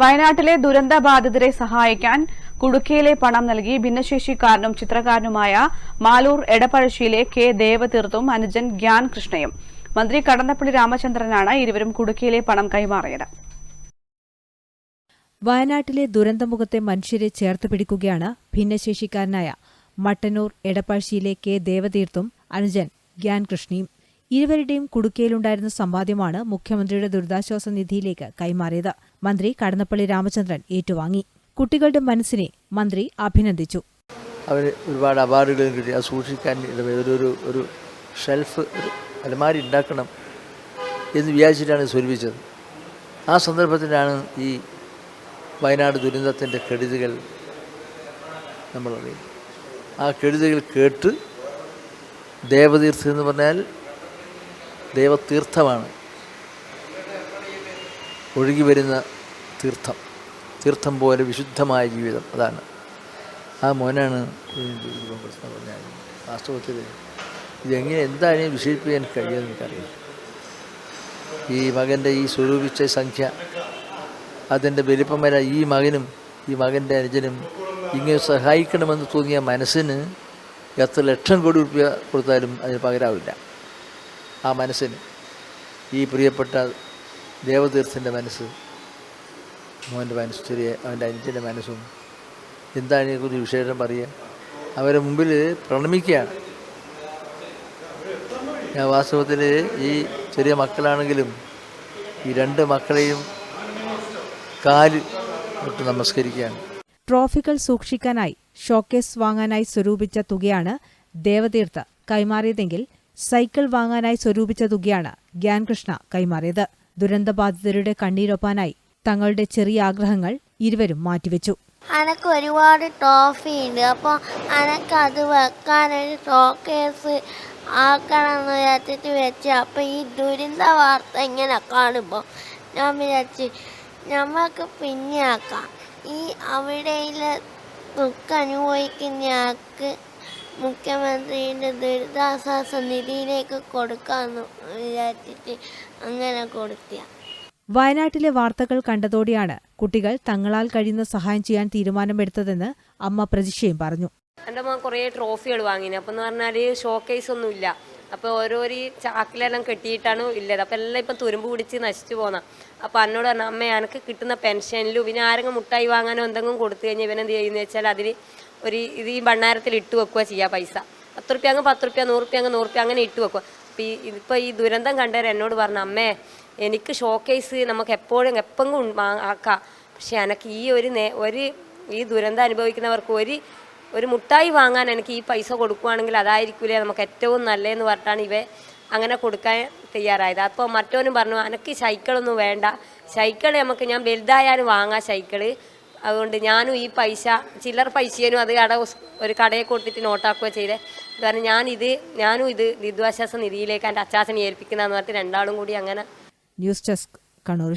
വയനാട്ടിലെ ദുരന്തബാധിതരെ സഹായിക്കാൻ കുടുക്കയിലെ പണം നൽകി ഭിന്നശേഷിക്കാരനും ചിത്രകാരനുമായ മാലൂർ എടപ്പഴശ്ശിയിലെ കെ ദേവതീർത്തും അനുജൻ ഗ്യാൻ കൃഷ്ണയും. മന്ത്രി കടന്നപ്പള്ളി രാമചന്ദ്രനാണ് ഇരുവരും കുടുക്കയിലെ പണം കൈമാറിയത്. വയനാട്ടിലെ ദുരന്തമുഖത്തെ മനുഷ്യരെ ചേർത്ത് പിടിക്കുകയാണ് ഭിന്നശേഷിക്കാരനായ മട്ടന്നൂർ എടപ്പാഴ്ശിയിലെ കെ ദേവതീർത്തും അനുജൻ ഗ്യാൻ കൃഷ്ണയും. ഇരുവരുടെയും കുടുക്കയിലുണ്ടായിരുന്ന സമ്പാദ്യമാണ് മുഖ്യമന്ത്രിയുടെ ദുരിതാശ്വാസ നിധിയിലേക്ക് കൈമാറിയത്. മന്ത്രി കടന്നപ്പള്ളി രാമചന്ദ്രൻ ഏറ്റുവാങ്ങി. കുട്ടികളുടെ മനസ്സിനെ മന്ത്രി അഭിനന്ദിച്ചു. അവർ ഒരുപാട് അവാർഡുകളും കിട്ടി. അത് സൂക്ഷിക്കാൻ ഒരു ഒരു ഷെൽഫ് അലമാരി ഉണ്ടാക്കണം എന്ന് വിചാരിച്ചിട്ടാണ് സൂചിപ്പിച്ചത് ആ സന്ദർഭത്തിലാണ് ഈ വയനാട് ദുരന്തത്തിന്റെ കെടുതികൾ നമ്മളറിയുന്നത്. ആ കെടുതികൾ കേട്ട് ദേവതീർത്ഥം എന്ന് പറഞ്ഞാൽ ദേവതീർത്ഥമാണ്. ഒഴുകി വരുന്ന തീർത്ഥം. തീർത്ഥം പോലെ വിശുദ്ധമായ ജീവിതം. അതാണ്. ആ മോനാണ് പ്രശ്നം പറഞ്ഞാൽ വാസ്തവത്തിൽ ഇതെങ്ങനെ എന്താണ് വിശേഷിപ്പിക്കാൻ കഴിയുമെന്ന് എനിക്കറിയില്ല. ഈ മകന്റെ ഈ സ്വരൂപിച്ച സംഖ്യ അതിന്റെ വലിപ്പം വരെ ഈ മകനും ഈ മകന്റെ അനുജനും ഇങ്ങനെ സഹായിക്കണമെന്ന് തോന്നിയ മനസ്സിന് എത്ര ലക്ഷം കോടി രൂപ കൊടുത്താലും അതിന് പകരാവില്ല. ആ മനസ്സിന്. ഈ പ്രിയപ്പെട്ട ദേവതീർത്ഥന്റെ മനസ്സ് മോന്റെ മനസ്സ് ചെറിയ അവന്റെ അനുജന്റെ മനസ്സും എന്താണ് ഇതിനെക്കുറിച്ച് വിശേഷം പറയുക? അവരെ മുമ്പിൽ പ്രണമിക്കുകയാണ്. ഞാൻ വാസ്തവത്തിൽ ഈ ചെറിയ മക്കളാണെങ്കിലും ഈ രണ്ട് മക്കളെയും കാൽ തൊട്ട് നമസ്കരിക്കുകയാണ്. ട്രോഫികൾ സൂക്ഷിക്കാനായി ഷോക്കേസ് വാങ്ങാനായി സ്വരൂപിച്ച തുകയാണ് ദേവതീർത്ഥ കൈമാറിയതെങ്കിൽ സൈക്കിൾ വാങ്ങാനായി സ്വരൂപിച്ച തുകയാണ് ഗ്യാൻകൃഷ്ണ കൈമാറിയത്. ദുരന്തബാധിതരുടെ കണ്ണീരൊപ്പാനായി തങ്ങളുടെ ചെറിയ ആഗ്രഹങ്ങൾ ഇരുവരും മാറ്റിവെച്ചു. അനക്ക് ഒരുപാട് ട്രോഫി ഉണ്ട് അപ്പോൾ അനക്ക് അത് വെക്കാനൊരു ഷോക്കേസ് ആക്കണമെന്ന് വിചാരിച്ചിട്ട് വെച്ച്. അപ്പോൾ ഈ ദുരന്ത വാർത്ത ഇങ്ങനെ കാണുമ്പോൾ ഞാൻ വിചാരിച്ച് നമുക്ക് പിന്നെ ആക്കാം ഈ അവിടെയിലെ ദുഃഖം അനുഭവിക്കുന്ന ആൾക്ക് മുഖ്യമന്ത്രിയുടെ ദുരിതാശ്വാസ നിധിയിലേക്ക് കൊടുക്കാന്ന് വിചാരിച്ചിട്ട് അങ്ങനെ കൊടുത്തിയ. വയനാട്ടിലെ വാർത്തകൾ കണ്ടതോടെയാണ് കുട്ടികൾ തങ്ങളാൽ കഴിയുന്ന സഹായം ചെയ്യാൻ തീരുമാനമെടുത്തതെന്ന് അമ്മ പ്രജിഷയും പറഞ്ഞു. എന്റെ മോൻ കുറേ ട്രോഫികൾ വാങ്ങിന്. അപ്പം എന്ന് പറഞ്ഞാൽ ഷോക്കേസ് ഒന്നും ഇല്ല അപ്പോൾ ഓരോരോ ചാക്കിലെല്ലാം കെട്ടിയിട്ടാണ് ഇല്ലത്. അപ്പോൾ എല്ലാം ഇപ്പം തുരുമ്പ് പിടിച്ച് നശിച്ചു പോന്ന. അപ്പോൾ എന്നോട് പറഞ്ഞു അമ്മ എനിക്ക് കിട്ടുന്ന പെൻഷനിലും പിന്നെ ആരെങ്കിലും മുട്ടായി വാങ്ങാനോ എന്തെങ്കിലും കൊടുത്തു കഴിഞ്ഞാൽ ഇവനെന്ത് ചെയ്യുന്നത് വെച്ചാൽ അതിന് ഒരു ഇത് ഈ ഭണ്ണാരത്തിൽ ഇട്ട് വെക്കുക ചെയ്യുക പൈസ. പത്ത് റുപ്യ അങ്ങ് പത്ത് റുപ്യ നൂറ് റുപ്യ അങ്ങ് നൂറ് റുപ്യ അങ്ങനെ ഇട്ട് വെക്കുക അപ്പോൾ ഈ ഇതിപ്പോൾ ഈ ദുരന്തം കണ്ടവർ എന്നോട് പറഞ്ഞു അമ്മേ എനിക്ക് ഷോക്കേസ് നമുക്ക് എപ്പോഴും വാ- ആക്കാം. പക്ഷെ എനിക്ക് ഈ ഒരു നേ- ഒരു ഈ ദുരന്തം അനുഭവിക്കുന്നവർക്ക് ഒരു ഒരു മുട്ടായി വാങ്ങാൻ എനിക്ക് ഈ പൈസ കൊടുക്കുവാണെങ്കിൽ അതായിരിക്കില്ലേ നമുക്ക് ഏറ്റവും നല്ലതെന്ന് പറഞ്ഞിട്ടാണ് ഇവ അങ്ങനെ കൊടുക്കാൻ തയ്യാറായത്. അപ്പോൾ മറ്റവനും പറഞ്ഞു എനിക്ക് സൈക്കിളൊന്നും വേണ്ട. സൈക്കിൾ നമുക്ക് ഞാൻ വലുതായാലും വാങ്ങാം സൈക്കിൾ. അതുകൊണ്ട് ഞാനും ഈ പൈസ ചില്ലർ പൈസേനും അത് കട ഒരു കടയെ കൊടുത്തിട്ട് നോട്ടാക്കുക ചെയ്തേ. കാരണം ഞാനിത് ഞാനും ഇത് ദുരിതാശ്വാസ നിധിയിലേക്ക് എന്റെ അച്ചാച്ചനെ ഏൽപ്പിക്കുന്നതെന്ന് പറഞ്ഞിട്ട് രണ്ടാളും കൂടി അങ്ങനെ ന്യൂസ് ഡെസ്ക് കണ്ണൂർ